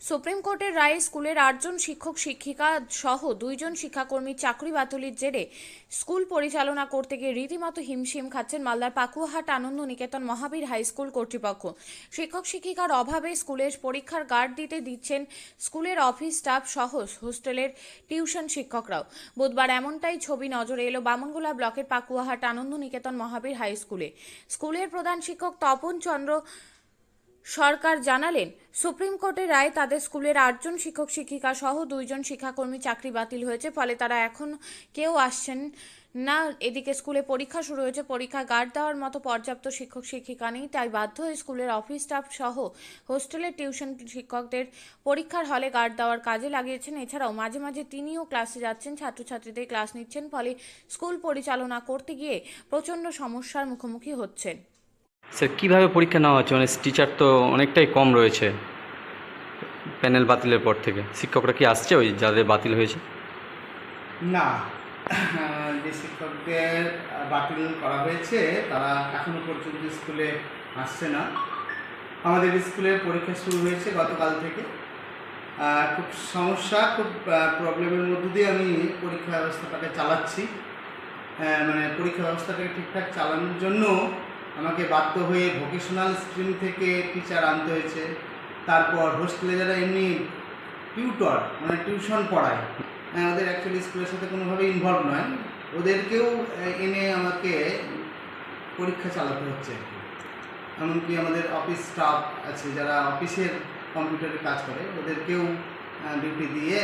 Supreme কোর্টের রায়ে স্কুলের আটজন শিক্ষক, শিক্ষিকা সহ দুইজন শিক্ষাকর্মীর চাকরি বাতিলের জেরে স্কুল পরিচালনা করতে গিয়ে রীতিমতো হিমশিম খাচ্ছেন মালদার পাকুয়াহাট আনন্দ নিকেতন মহাবীর হাই স্কুল কর্তৃপক্ষ। শিক্ষক, শিক্ষিকার অভাবে স্কুলের পরীক্ষার গার্ড দিতে দিচ্ছেন স্কুলের অফিস স্টাফ সহ হোস্টেলের টিউশন শিক্ষকরাও। বুধবার এমনটাই ছবি নজরে এলো বামনগোলা ব্লকের পাকুয়াহাট আনন্দ নিকেতন মহাবীর হাই স্কুলে। স্কুলের প্রধান শিক্ষক তপন চন্দ্র সরকার জানালেন, সুপ্রিম কোর্টের রায় তাদের স্কুলের আটজন শিক্ষক শিক্ষিকা সহ দুইজন শিক্ষাকর্মী চাকরি বাতিল হয়েছে, ফলে তারা এখন কেউ আসছেন না। এদিকে স্কুলে পরীক্ষা শুরু হয়েছে, পরীক্ষা গার্ড দেওয়ার মতো পর্যাপ্ত শিক্ষক শিক্ষিকা নেই, তাই বাধ্য হয়ে স্কুলের অফিস স্টাফ সহ হোস্টেলের টিউশন শিক্ষকদের পরীক্ষার হলে গার্ড দেওয়ার কাজে লাগিয়েছেন। এছাড়াও মাঝে মাঝে তিনিও ক্লাসে যাচ্ছেন, ছাত্রছাত্রীদের ক্লাস নিচ্ছেন, ফলে স্কুল পরিচালনা করতে গিয়ে প্রচণ্ড সমস্যার মুখোমুখি হচ্ছেন। স্যার, কীভাবে পরীক্ষা নেওয়া হচ্ছে? মানে টিচার তো অনেকটাই কম রয়েছে প্যানেল বাতিলের পর থেকে। শিক্ষকরা কি আসছে ওই যাদের বাতিল হয়েছে? না। যে শিক্ষকদের বাতিল করা হয়েছে, তারা এখনও পর্যন্ত স্কুলে আসছে না। আমাদের স্কুলে পরীক্ষা শুরু হয়েছে গতকাল থেকে। খুব সমস্যা, খুব প্রবলেমের মধ্য দিয়ে আমি পরীক্ষা ব্যবস্থাটাকে চালাচ্ছি। মানে পরীক্ষা ব্যবস্থাটাকে ঠিকঠাক চালানোর জন্য আমাকে বাধ্য হয়ে ভোকেশনাল স্ট্রিম থেকে টিচার আনতে হয়েছে। তারপর হোস্টেলে যারা এমনি টিউটর মানে টিউশন পড়ায় হ্যাঁ, ওদের অ্যাকচুয়ালি স্কুলের সাথে কোনোভাবে ইনভলভ নয়। ওদেরকেও এনে আমাকে পরীক্ষা চালাতে হচ্ছে। এমনকি আমাদের অফিস স্টাফ আছে যারা অফিসের কম্পিউটারে কাজ করে ওদেরকেও ডিউটি দিয়ে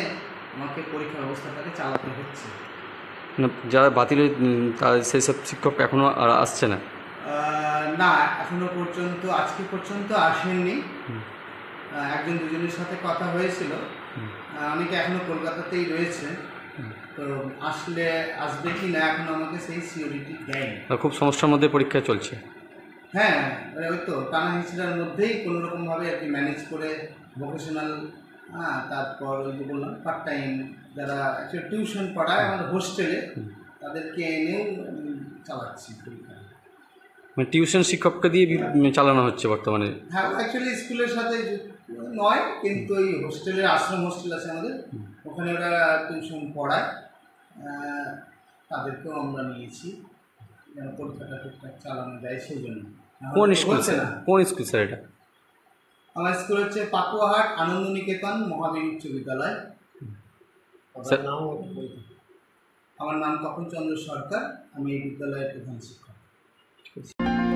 আমাকে পরীক্ষা ব্যবস্থাটাকে চালাতে হচ্ছে। যারা বাতিল সেই সব শিক্ষক এখনও আসছে না। না এখনও পর্যন্ত আজকে পর্যন্ত আসেননি। একজন দুজনের সাথে কথা হয়েছিল। অনেকে এখনও কলকাতাতেই রয়েছে তো আসলে আসবে কি না এখনও আমাকে সেই সিওরিটি দেয়নি। খুব সমস্যার মধ্যে পরীক্ষা চলছে। হ্যাঁ মানে ওই তো টানা হিচড়ার মধ্যেই কোনো রকমভাবে আর কি ম্যানেজ করে ভোকেশনাল হ্যাঁ তারপর ওই যে বললাম পার্ট টাইম যারা টিউশন পড়ায় আমাদের হোস্টেলে তাদেরকে এনেও চালাচ্ছি। মানে টিউশন শিক্ষককে দিয়ে চালানো হচ্ছে বর্তমানে? হ্যাঁ অ্যাকচুয়ালি স্কুলের সাথে নয় কিন্তু ওই হোস্টেলের আশ্রম হোস্টেল আছে আমাদের। ওখানে ওরা টিউশন পড়ায়। তাদেরকেও আমরা নিয়েছি। যেন পরীক্ষাটা ঠিকঠাক চালানো যায় সেই জন্য। কোন স্কুল না। কোন স্কুল স্যার এটা? আমার স্কুল হচ্ছে পাকুয়াহাট আনন্দ নিকেতন মহাবীর উচ্চ বিদ্যালয়। আমার নাম তপন চন্দ্র সরকার। আমি এই বিদ্যালয়ের প্রধান শিক্ষক।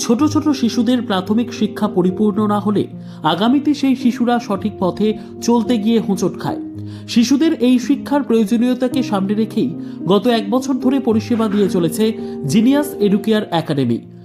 ছোট ছোট শিশুদের প্রাথমিক শিক্ষা পরিপূর্ণ না হলে আগামীতে সেই শিশুরা সঠিক পথে চলতে গিয়ে হোঁচট খায়। শিশুদের এই শিক্ষার প্রয়োজনীয়তাকে সামনে রেখেই গত এক বছর ধরে পরিষেবা দিয়ে চলেছে জিনিয়াস এডুকেয়ার একাডেমি।